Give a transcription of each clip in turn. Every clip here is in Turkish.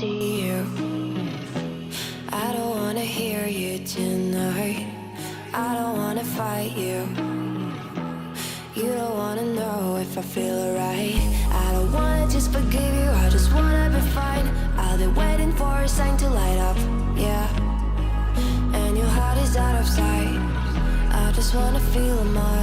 see you. I don't wanna hear you tonight. I don't wanna fight you. You don't wanna know if I feel alright. I don't wanna just forgive you. I just wanna be fine. I'll be waiting for a sign to light up. Yeah. And your heart is out of sight. I just wanna feel mine.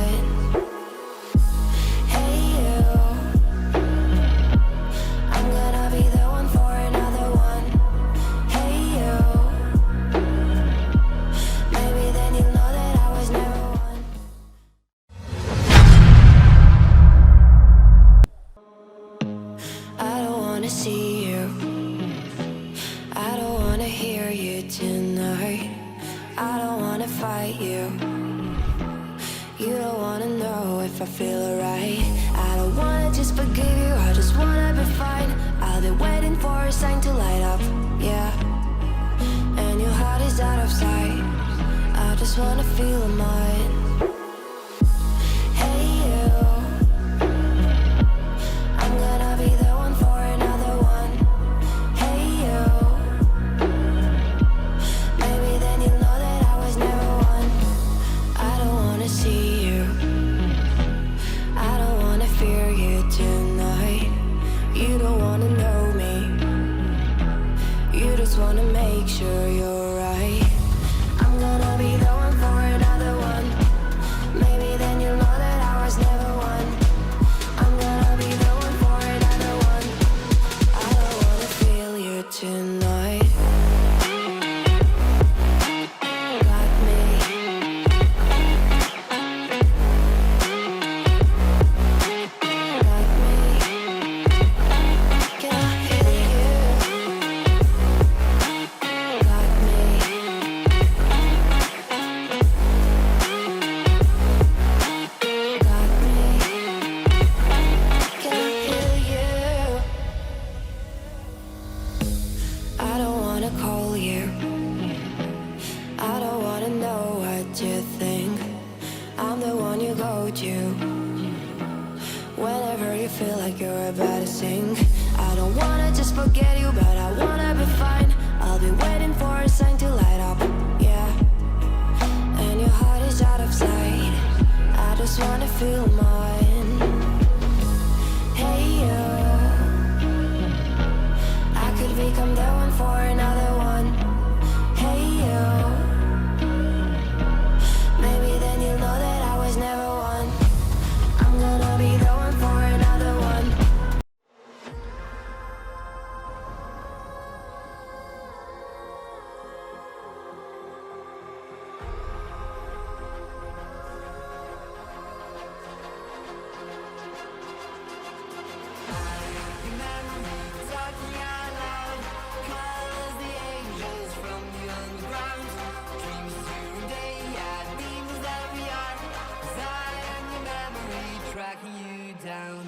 Down.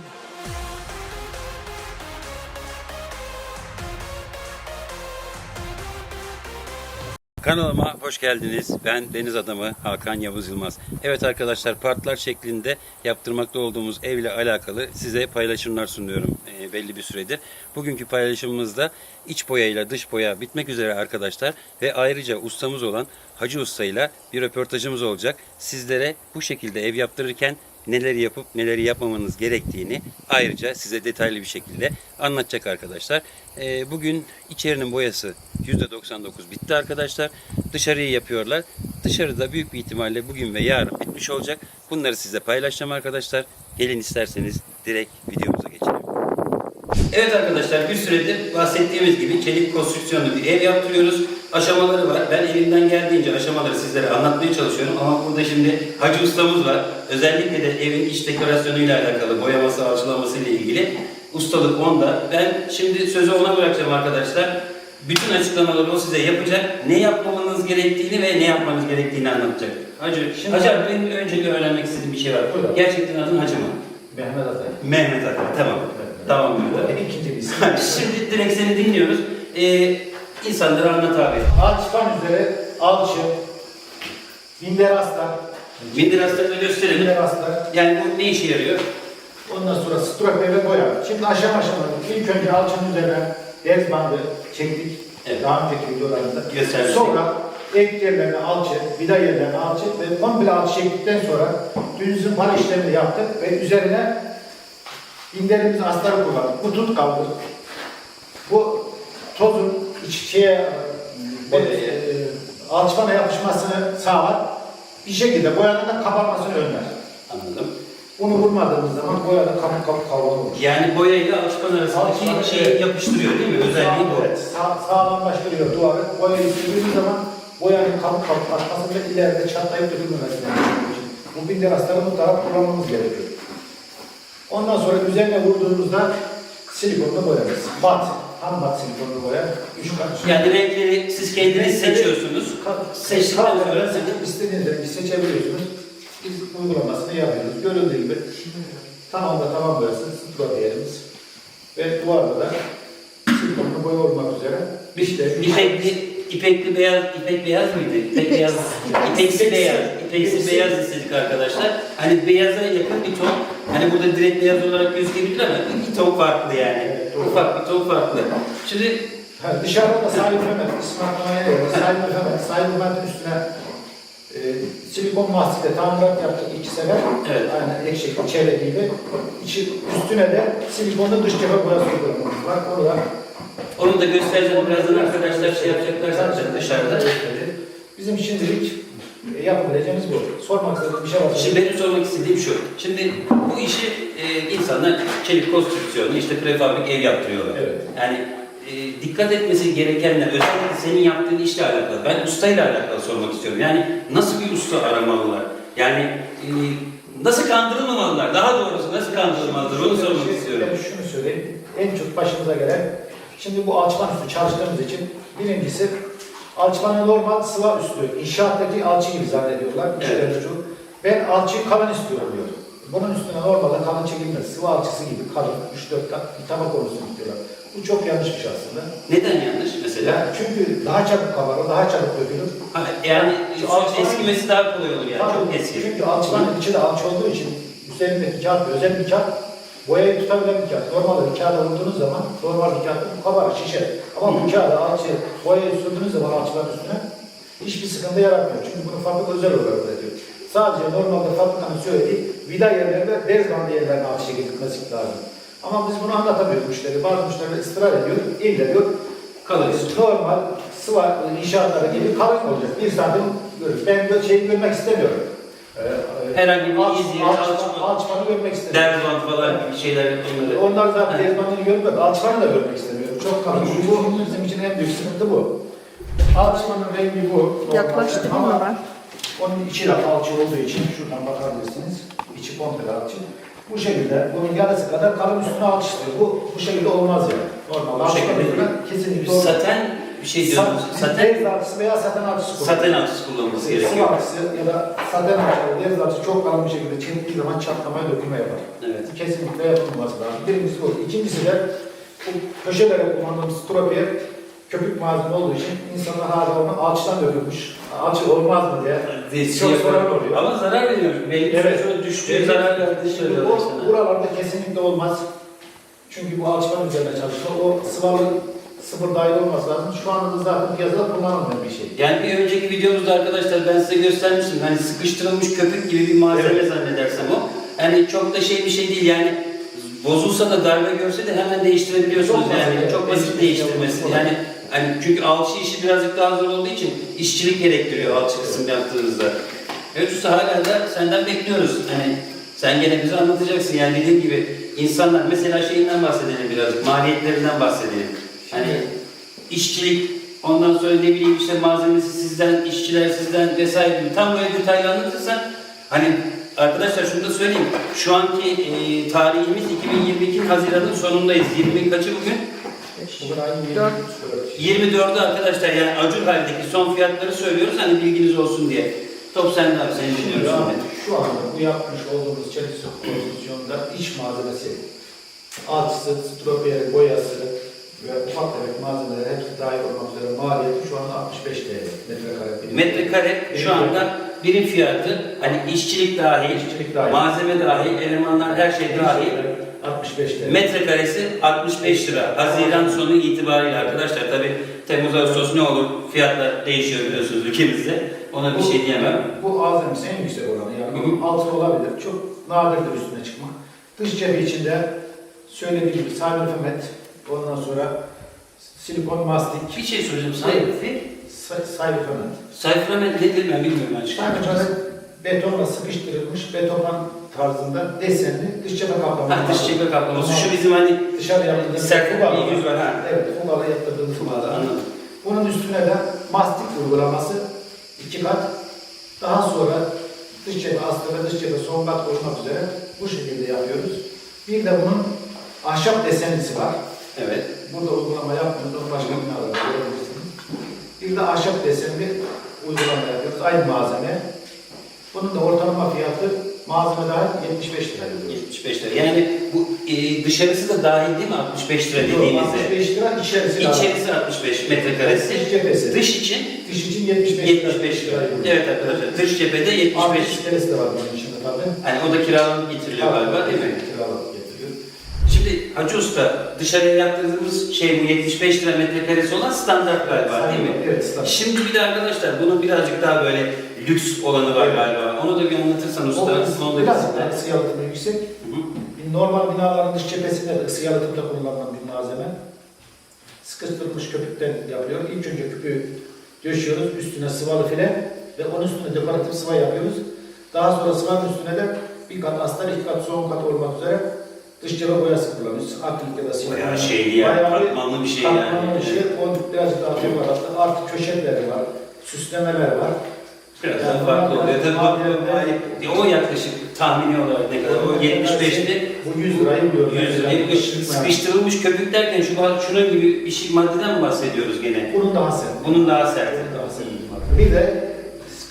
Kanalıma hoş geldiniz. Ben deniz adamı Hakan Yavuz Yılmaz. Evet arkadaşlar partlar şeklinde yaptırmakta olduğumuz evle alakalı size paylaşımlar sunuyorum e, belli bir süredir. Bugünkü paylaşımımızda iç boyayla dış boya bitmek üzere arkadaşlar ve ayrıca ustamız olan Hacı Usta ile bir röportajımız olacak. Sizlere bu şekilde ev yaptırırken neleri yapıp neleri yapmamanız gerektiğini ayrıca size detaylı bir şekilde anlatacak arkadaşlar. Ee, bugün içerinin boyası %99 bitti arkadaşlar. Dışarıyı yapıyorlar. Dışarıda büyük bir ihtimalle bugün ve yarın bitmiş olacak. Bunları size paylaşacağım arkadaşlar. Gelin isterseniz direkt videomuza geçelim. Evet arkadaşlar bir süredir bahsettiğimiz gibi çelik konstrüksiyonlu bir ev yaptırıyoruz. Aşamaları var. Ben elimden geldiğince aşamaları sizlere anlatmaya çalışıyorum ama burada şimdi Hacı ustamız var. Özellikle de evin iç dekorasyonuyla alakalı, boyaması, alçılaması ile ilgili ustalık onda. Ben şimdi sözü ona bırakacağım arkadaşlar. Bütün açıklamaları o size yapacak. Ne yapmamanız gerektiğini ve ne yapmanız gerektiğini anlatacak. Hacı, Şimdi- Hacı abi benim önce öğrenmek istediğim bir şey var. Buyurun. Gerçekten adın Hacı mı? Mehmet Atay. Mehmet Akar. Tamam. Tamam Mehmet Akar. İkinci bir. Şimdi direkt seni dinliyoruz. Ee, insanlara anlat abi. Alçıpan üzere alçı, binder hasta, Bindir hastalığı gösterelim. binder hasta, Yani bu ne işe yarıyor? ondan sonra strop ve boya. Şimdi aşama aşama ilk önce alçının üzerine dez bandı çektik. Evet. Daha önceki videolarımızda. Gösterdik. Sonra ek yerlerine alçı, vida yerlerine alçı ve komple alçı çektikten sonra düz zımpara işlemini yaptık ve üzerine binlerimiz astarı kullandık. Bu tut kaldı. Bu tozun iç şeye e, e, alçıpana yapışmasını sağlar. Bir şekilde boyanın da kabarmasını önler. Anladım. Bunu vurmadığımız zaman boyanın kabuk kabuk kavrulur. Yani boya ile alçıpan arasındaki Alçıpan, şeyi evet. yapıştırıyor değil mi? Özelliği bu. Evet, sağ, sağlamlaştırıyor duvarı. Boyayı sürdüğümüz zaman boyanın kabuk atması ve ileride çatlayıp dökülmemesi gerekiyor. Bu binder hastalığı mutlaka kullanmamız gerekiyor. Ondan sonra üzerine vurduğumuzda silikonlu boyarız. Mat, ham silikonlu boya. Üç kat. Yani renkleri siz kendiniz Renkleri- seçiyorsunuz. Seçtikten sonra seçip istediğiniz rengi seçebiliyorsunuz. Biz uygulamasını yapıyoruz. Görüldüğü gibi tamam da tamam boyası sıfır diyelim. Ve duvarda da silikonlu boya olmak üzere işte İpekli, ipekli beyaz, ipek beyaz mıydı? İpek beyaz, ipeksi beyaz, ipeksi beyaz istedik arkadaşlar. Hani beyaza yakın bir ton, hani burada direkt beyaz olarak gözükebilir ama bir ton farklı yani. Ufak bir ton farklı. Şimdi Ha, dışarıda da sahip hemen İsmail'e göre sahip hemen sahip hemen üstüne e, silikon mahsiyle tamirat yaptık iki sefer. Evet. Aynen ek çeyrek gibi. İçi, üstüne de silikonlu dış cephe boyası uygulamamız var. Onu da onu da göstereceğim birazdan arkadaşlar şey yapacaklar zaten dışarıda. Bizim şimdilik yapabileceğimiz bu. Sormak istediğim bir şey var. Şimdi benim sormak istediğim şu. Şimdi bu işi e, insanlar çelik konstrüksiyonu, işte prefabrik ev yaptırıyorlar. Evet. Yani e, dikkat etmesi gerekenler, özellikle senin yaptığın işle alakalı. Ben ustayla alakalı sormak istiyorum. Yani nasıl bir usta aramalılar? Yani e, nasıl kandırılmamalılar? Daha doğrusu nasıl kandırılmalılar? Onu sormak Şey, istiyorum. Ben şunu söyleyeyim. En çok başımıza gelen, şimdi bu alçıpan üstü çalıştığımız için birincisi alçıpanı normal sıva üstü, inşaattaki alçı gibi zannediyorlar. Evet. Şu. Ben alçıyı kalın istiyorum diyor. Bunun üstüne normalde kalın çekilmez. Sıva alçısı gibi kalın, 3-4 kat bir tabak olsun istiyorlar. Bu çok yanlış bir şey aslında. Neden yanlış mesela? Yani çünkü daha çabuk kabarır, daha çabuk dökülür. Ha, yani alçıpan- eskimesi daha kolay olur yani. Çok Tabii, eski. Çünkü alçıpanın içi de alçı olduğu için üzerindeki kağıt özel bir kağıt. Boyayı tutabilen bir kağıt. Normalde bir kağıda vurduğunuz zaman normal bir kağıtta bu kabarır, şişer. Ama bu kağıda alçı, boyayı sürdüğünüz zaman alçıların üstüne hiçbir sıkıntı yaratmıyor. Çünkü bunu fabrika özel olarak üretiyor. Sadece normalde fabrikanın söylediği vida yerleri ve bez bandı yerlerine alçı çekilmesi lazım. Ama biz bunu anlatamıyoruz müşteri. Bazı müşteriler ısrar ediyor, illa diyor. Kalır. Normal sıva inşaatları gibi kalın olacak. Bir santim görür. Ben böyle şeyi görmek istemiyorum. Herhangi bir alç- iz yeri, alç- alçıpan- alçıpanı görmek istemiyorum. Derbant falan gibi şeyler onları. Onlar da dezmanını görmek, alçıpanı da görmek istemiyorum. Çok kalın. Bu bizim için en büyük sıkıntı bu. Alçıpanın rengi bu. Yaklaştırayım Ama? Onun içi de alçı olduğu için şuradan bakabilirsiniz. İçi komple alçı. Bu şekilde bunun yarısı kadar kalın üstüne alçı istiyor. Bu, bu şekilde olmaz yani. Normal. Bu şekilde kesinlikle olmaz. Saten bir şey diyorsunuz. Saten, Deniz alçısı veya saten alçısı kullanılır. saten alçısı kullanılması gerekiyor. alçısı ya da saten alçısı, deniz alçısı çok kalın bir şekilde çektiği zaman çatlamaya dökülme yapar. Evet. Kesinlikle yapılması lazım. Birincisi bu. İkincisi de bu köşelere kullandığımız stropiye köpük malzeme olduğu için insanlar hala onu alçıdan dökülmüş. Alçı olmaz mı diye. Desi Çok sorun oluyor. Ama zarar veriyor. Belli Evet. düştüğü Evet. zarar verdiği söylüyorlar bu, sana. buralarda kesinlikle olmaz. Çünkü bu alçıpan üzerine çalışıyor. O sıvalı sıfır dahil olması lazım. Şu anda da zaten piyasada kullanılmayan bir şey. Yani bir önceki videomuzda arkadaşlar ben size göstermiştim. Hani sıkıştırılmış köpük gibi bir malzeme Evet. zannedersem o. Yani çok da şey bir şey değil yani bozulsa da darbe görse de hemen değiştirebiliyorsunuz Çok basit, yani evet. çok basit değiştirmesi. Yani hani çünkü alçı işi birazcık daha zor olduğu için işçilik gerektiriyor alçı kısım yaptığınızda. Evet usta hala da senden bekliyoruz. Hani sen gene bize anlatacaksın yani dediğim gibi insanlar mesela şeyinden bahsedelim birazcık maliyetlerinden bahsedelim. Hani işçilik ondan sonra ne bileyim işte malzemesi sizden, işçiler sizden vesaire gibi tam böyle detaylı anlatırsan hani arkadaşlar şunu da söyleyeyim. Şu anki e, tarihimiz 2022 Haziran'ın sonundayız. 20 kaçı bugün? Bugün aynı Dört. 24'ü arkadaşlar yani acur halindeki son fiyatları söylüyoruz hani bilginiz olsun diye. Top sende abi seni dinliyoruz. Ahmet. şu anda bu yapmış olduğumuz çelik pozisyonda iç malzemesi, alçısı, stroperi, boyası ve ufak tefek malzemeler hepsi dahil olmak üzere maliyeti şu anda 65 TL metrekare. birim. Metrekare şu anda birim fiyatı hani işçilik dahil, İşçilik dahil. malzeme dahil, elemanlar her şey dahil 65 TL. Metrekaresi 65 lira. Haziran sonu itibariyle arkadaşlar. Tabi Temmuz Ağustos ne olur fiyatlar değişiyor biliyorsunuz ülkemizde. Ona bir şey diyemem. Bu azamisi en yüksek olanı yani. Hı hı. Altın olabilir. Çok nadirdir üstüne çıkmak. Dış cephe içinde söylediğim gibi sabit femet, ondan sonra silikon mastik, Bir şey soracağım. Sayfi, sa- sabit femet. sayframet nedir ben bilmiyorum açıkçası. Femet betonla sıkıştırılmış beton tarzında desenli dış cephe kaplama. Ha, dış cephe kaplaması. Şu bizim hani dışarı yaptığımız Sert fugalı. bir yüz var, ha. Evet, fugalı yaptırdığımız fugalı. Anladım. Bunun üstüne de mastik uygulaması iki kat. Daha sonra dış cephe astı ve dış cephe son kat olmak üzere bu şekilde yapıyoruz. Bir de bunun ahşap desenlisi var. Evet. Burada uygulama yapmıyoruz, onu başka binalarda görebilirsiniz. Bir de ahşap desenli uygulama yapıyoruz, aynı malzeme. Bunun da ortalama fiyatı malzeme dahil 75 lira. diyoruz. 75 lira. Yani bu e, dışarısı da dahil değil mi 65 lira dediğinizde? 65 lira içerisi dahil. İçerisi 65 metrekaresi. Dış cephesi. Dış için Dış için 75 lira. 75 lira. Evet arkadaşlar dış cephede 75. 65 lirası da var bunun içinde tabii. Hani o da kiralanıp getiriliyor galiba değil mi? Şimdi Hacı Usta dışarıya yaptırdığımız şey bu 75 lira metrekaresi olan standart galiba değil mi? Evet, standart. Şimdi bir de arkadaşlar bunun birazcık daha böyle lüks olanı var Evet. galiba. Onu da bir anlatırsan usta. O Onu da biraz bilsinler. daha ısı yalıtımı yüksek. Hı. Bir Normal binaların dış cephesinde de ısı yalıtımda kullanılan bir malzeme. Sıkıştırılmış köpükten yapıyor. İlk önce köpüğü döşüyoruz. Üstüne sıvalı file ve onun üstüne dekoratif sıva yapıyoruz. Daha sonra sıvanın üstüne de bir kat astar, iki kat son kat olmak üzere dış cephe boyası kullanıyoruz. Akrilik ya da silikon. Bayağı şeyli yani, Bayağı katmanlı bir şey yani. katmanlı bir şey. O birazcık daha toparlattı. Artı köşeleri var, süslemeler var. Biraz Yani daha farklı oluyor. Tabii bu- o yaklaşık tahmini olarak ne kadar? O 75'ti. Bu 100 lirayı buluyor. 100 lirayı sıkıştırılmış köpük derken şu şunun gibi bir şey maddeden mi bahsediyoruz gene? Bunun daha sert. Bunun daha sert. Bunun daha sert. Bir de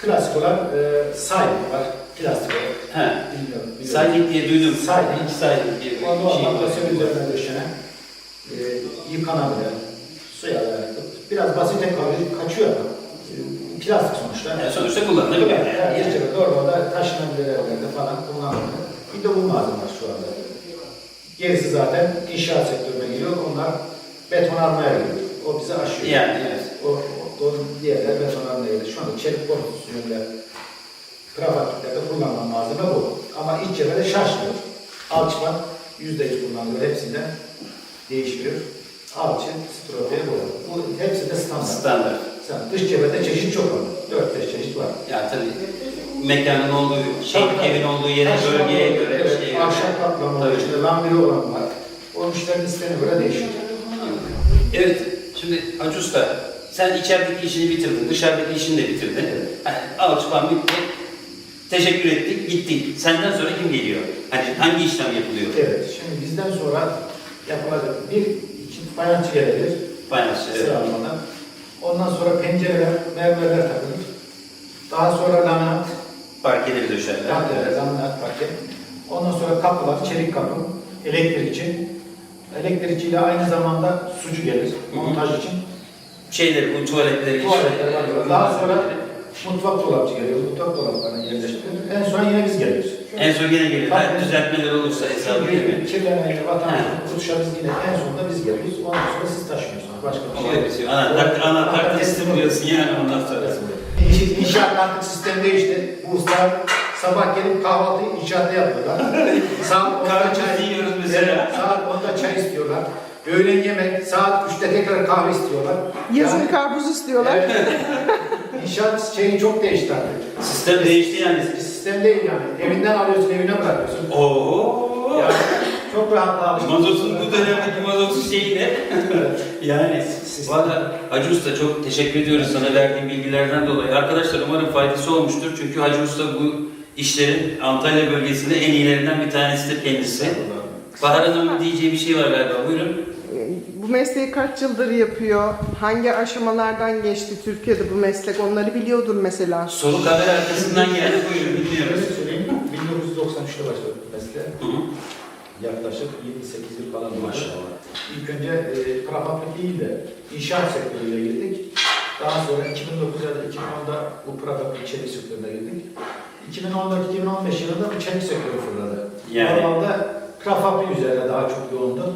klasik olan e, Silent var. Plastik. He. Bilmiyorum. biliyorum. Silent diye duydum. Silent. Silent diye bir O şey var. klasör üzerine döşenen e, yıkanabilir. Suya dayanıklı. Biraz basite kalıyor, kaçıyor ama e, plastik sonuçta. Yani sonuçta kullanılabilir. Evet, Yani. yani işte normalde taşınabilir evlerde falan kullanılıyor. Bir de bu malzeme var şu anda. Gerisi zaten inşaat sektörüne giriyor. Onlar betonarmaya giriyor. O bizi aşıyor. Yani evet. O, o, onun diğerleri betonarmaya giriyor. Şu anda çelik konstrüksiyonuyla prefabüklerde kullanılan malzeme bu. Ama iç cephede şaşmıyor. Alçıpan yüzde yüz kullanılıyor. Hepsinde değişmiyor. Alçı, strofiye bu. Bu hepsi de standart. Standart. Sen dış cephede çeşit çok var. 4-5 çeşit var. Yani tabii mekanın olduğu, şey, Tabii, evin olduğu yere, Ahşap bölgeye göre, evet, şeye göre. Ahşap kaplama, Tabii. işte lambiri olan var. O müşterinin isteğine göre değişiyor. Evet, şimdi Hacı Usta, sen içerideki işini bitirdin, dışarıdaki işini de bitirdin. Evet. Hani alçıpan bitti, teşekkür ettik, gittik. Senden sonra kim geliyor? Hani hangi işlem yapılıyor? Evet, şimdi bizden sonra yapılacak bir, iki fayansçı gelir. Fayansçı, evet. Sıralamadan. Ondan sonra pencereler, mermerler takılır. Daha sonra laminat, Parkeleri döşerler. parke, laminat parke. Ondan sonra kapılar, çelik kapı, elektrikçi. Elektrikçiyle aynı zamanda sucu gelir, montaj için. Şeyleri, bu tuvaletleri, Tuvaletler işte- Daha sonra mutfak dolapçı geliyor, mutfak dolaplarına yerleştirilir. En son yine biz geliyoruz. En son gene gelir. Tabii. düzeltmeler olursa hesabı değil mi? Çünkü kirlenmeyle Ha. vatandaş kurtuşa biz yine en sonunda biz geliyoruz. Ondan sonra siz taşıyorsunuz. Başka bir şey bitiyor. Anahtar, anahtar teslim oluyorsun yani ondan sonra. İnş- İnşaat artık sistem değişti. Bu ustalar sabah gelip kahvaltıyı inşaatta yapıyorlar. saat 10'da Karpuz çay yiyoruz mesela. Saat 10'da çay istiyorlar. Öğlen yemek, saat 3'te tekrar kahve istiyorlar. Yazın Yani- karpuz istiyorlar. Evet. İnşaat şeyi çok değişti artık. Sistem değişti yani. Sistem değil yani. Evinden alıyorsun, evine bırakıyorsun. Oo. Yani çok rahat alıştık. Mazotun bu dönemdeki mazotun şeyi ne? yani valla Hacı Usta çok teşekkür ediyoruz sana verdiğin bilgilerden dolayı. Arkadaşlar umarım faydası olmuştur. Çünkü Hacı Usta bu işlerin Antalya bölgesinde en iyilerinden bir tanesidir kendisi. Bahar Hanım'ın diyeceği bir şey var galiba. Buyurun. Bu mesleği kaç yıldır yapıyor? Hangi aşamalardan geçti Türkiye'de bu meslek? Onları biliyordur mesela. Soru kamera arkasından geldi. Buyurun dinliyoruz. Söyleyeyim, 1993'te başladık bu mesleğe. Hı hı. Yaklaşık 28 yıl falan. Maşallah. İlk önce e, prefabrik değil de inşaat sektörüyle girdik. Daha sonra 2009 ya da 2010'da bu prefabrik çelik sektörüne girdik. 2014-2015 yılında bu çelik sektörü fırladı. Yani. Normalde Krafaplı üzerine daha çok yoğundu.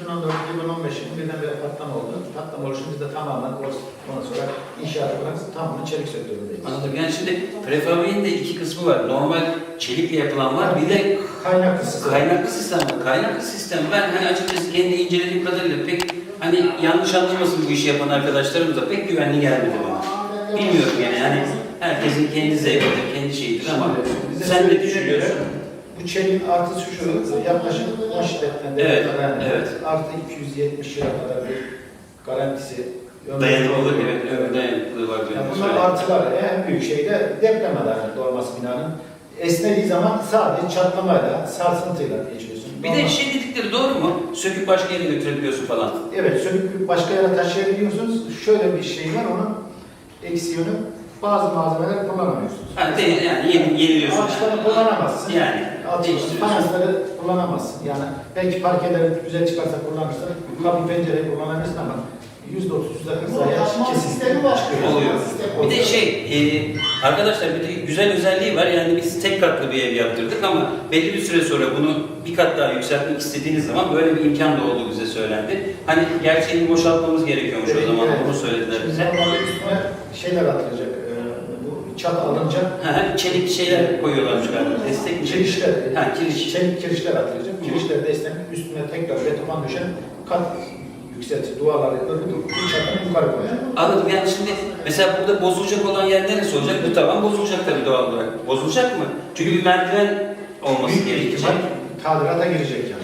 2014-2015 yılında birdenbire patlama oldu. Patlama oluşunca biz de tamamen ondan sonra inşaat olarak tamamen çelik sektöründeyiz. Anladım. Yani şimdi prefabriğin de iki kısmı var. Normal çelikle yapılan var. Bir de Kaynaklı sistem. kaynaklı sistem var. Kaynaklı sistem ben hani açıkçası kendi incelediğim kadarıyla pek hani yanlış anlamasın bu işi yapan arkadaşlarım da pek güvenli gelmedi bana. Bilmiyorum yani hani herkesin kendi zevkidir, kendi şeyidir ama Bize sen de söylediğine düşünüyorsun. göre çeliğin artısı şu, yaklaşık 10 şiddetten Evet, garanti, evet. artı 270 lira kadar bir garantisi. Dayanıklılık oluyor. evet, ömür dayanıklılığı var. Yani bunlar Söyle. artıları. En büyük şey de deprem alanı olması binanın. Esnediği zaman sadece çatlamayla, sarsıntıyla geçiyorsun. Bir de şey dedikleri doğru mu? Söküp başka yere götürebiliyorsun falan. Evet, söküp başka yere taşıyabiliyorsunuz. Şöyle bir şey var, onun eksi yönü bazı malzemeler kullanamıyorsunuz. Ha, değil, yani yeni, yeniliyorsun. Ağaçları kullanamazsın. Yani Değiştiriyorsun. fayansları kullanamazsın. Yani belki parkeleri güzel çıkarsa kullanırsın. Kapı pencereyi kullanabilirsin ama yüzde otuz, yüzde kırk sayı kesinlikle çıkıyor. Oluyor. Bir de şey, e, arkadaşlar bir de güzel özelliği var. Yani biz tek katlı bir ev yaptırdık ama belli bir süre sonra bunu bir kat daha yükseltmek istediğiniz zaman böyle bir imkan da olduğu bize söylendi. Hani gerçeğini boşaltmamız gerekiyormuş o zaman. Evet. Bunu söylediler Şimdi bize. normalde üstüne şeyler atılacak. Çat alınca çelik şeyler koyuyorlarmış galiba. Destek kirişler, Ha, kiriş. çelik kirişler atılacak. Kirişler de esnenip üstüne tekrar beton düşen kat yükseltici duvarları öbür bir çatını yukarı koyacak. Anladım. Yani şimdi mesela burada bozulacak olan yer neresi olacak? Bu tavan bozulacak tabii doğal olarak. Bozulacak mı? Çünkü bir merdiven olması Büyük gerekecek. ihtimal tadilata girecek yani.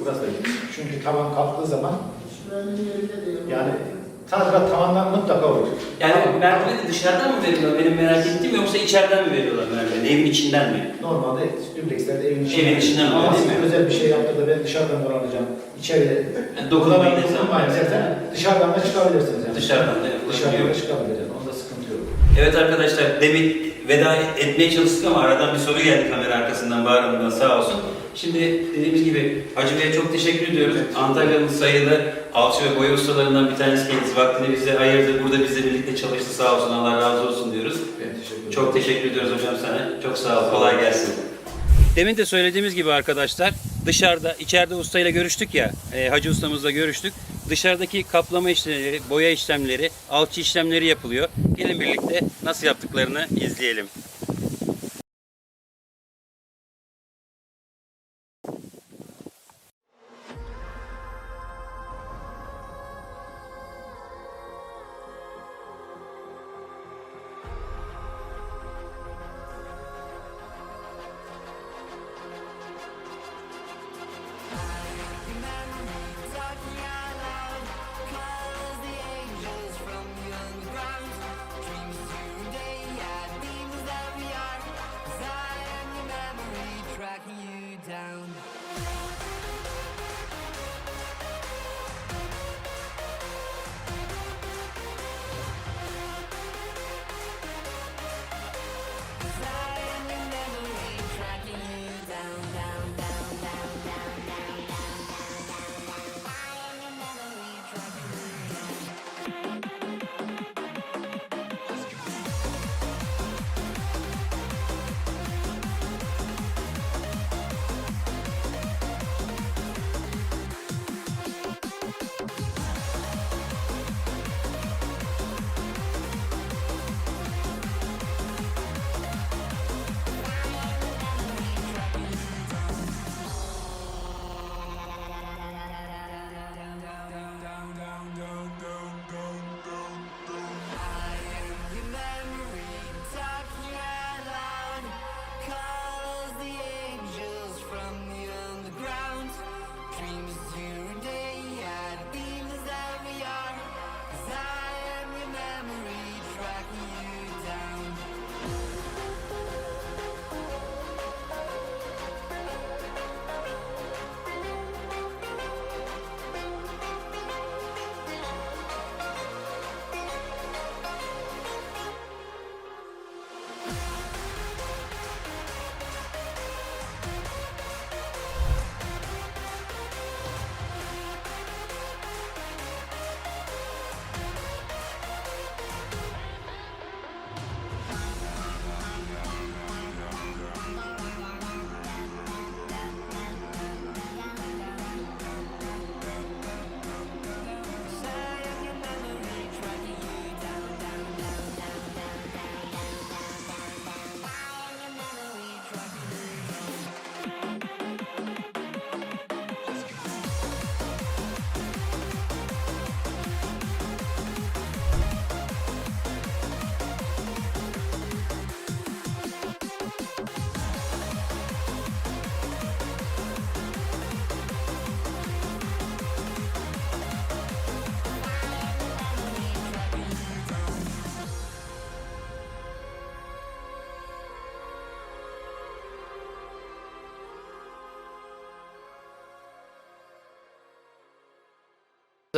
Burası da girecek. Çünkü tavan kalktığı zaman yani tadilat tavandan mutlaka olur. Yani merdiveni dışarıdan mı veriyorlar? Benim merak ettiğim yoksa içeriden mi veriyorlar merdiveni? Evin içinden mi? Normalde dublekslerde evin içinde. Evin içinden Ama değil siz mi? özel bir şey yaptı da ben dışarıdan kullanacağım. İçeriye Yani dokunmayın Kullanmayın, dokunmayın hesabı. zaten. Dışarıdan da çıkabilirsiniz yani. Dışarıdan da Dışarıdan yapılabiliyor. da çıkabilirsiniz. Onda sıkıntı yok. Evet arkadaşlar demin veda etmeye çalıştık ama aradan bir soru geldi kamera arkasından Bahar Hanım'dan sağ olsun. Şimdi dediğimiz gibi Hacı Bey'e çok teşekkür ediyoruz. Antalya'nın sayılı alçı ve boya ustalarından bir tanesi kendisi. Vaktini bize ayırdı. Burada bizle birlikte çalıştı sağ olsun. Allah razı olsun diyoruz. Ben teşekkür. Çok teşekkür ediyoruz hocam sana. Çok sağ ol. Kolay gelsin. Demin de söylediğimiz gibi arkadaşlar dışarıda, içeride ustayla görüştük ya, e, Hacı ustamızla görüştük. Dışarıdaki kaplama işlemleri, boya işlemleri, alçı işlemleri yapılıyor. Gelin birlikte nasıl yaptıklarını izleyelim.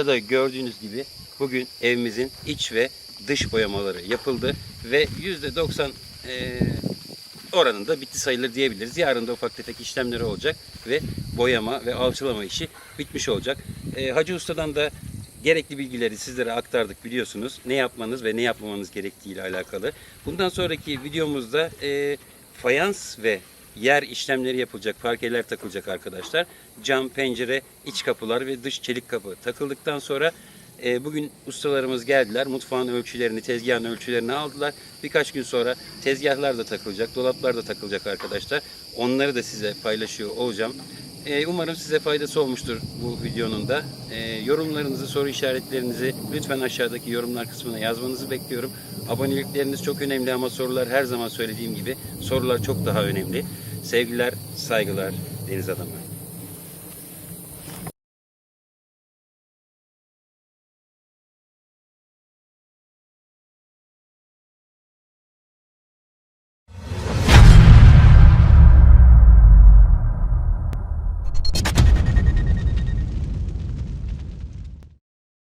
Arkada gördüğünüz gibi bugün evimizin iç ve dış boyamaları yapıldı ve %90 eee oranında bitti sayılır diyebiliriz. Yarın da ufak tefek işlemleri olacak ve boyama ve alçılama işi bitmiş olacak. Eee, Hacı Usta'dan da gerekli bilgileri sizlere aktardık biliyorsunuz. Ne yapmanız ve ne yapmamanız gerektiği ile alakalı. Bundan sonraki videomuzda eee, fayans ve yer işlemleri yapılacak, parkeler takılacak arkadaşlar. Cam, pencere, iç kapılar ve dış çelik kapı takıldıktan sonra e, bugün ustalarımız geldiler. Mutfağın ölçülerini, tezgahın ölçülerini aldılar. Birkaç gün sonra tezgahlar da takılacak, dolaplar da takılacak arkadaşlar. Onları da size paylaşıyor olacağım. E, umarım size faydası olmuştur bu videonun da. E, yorumlarınızı, soru işaretlerinizi lütfen aşağıdaki yorumlar kısmına yazmanızı bekliyorum. Abonelikleriniz çok önemli ama sorular her zaman söylediğim gibi sorular çok daha önemli. Sevgiler, saygılar Deniz Adamı.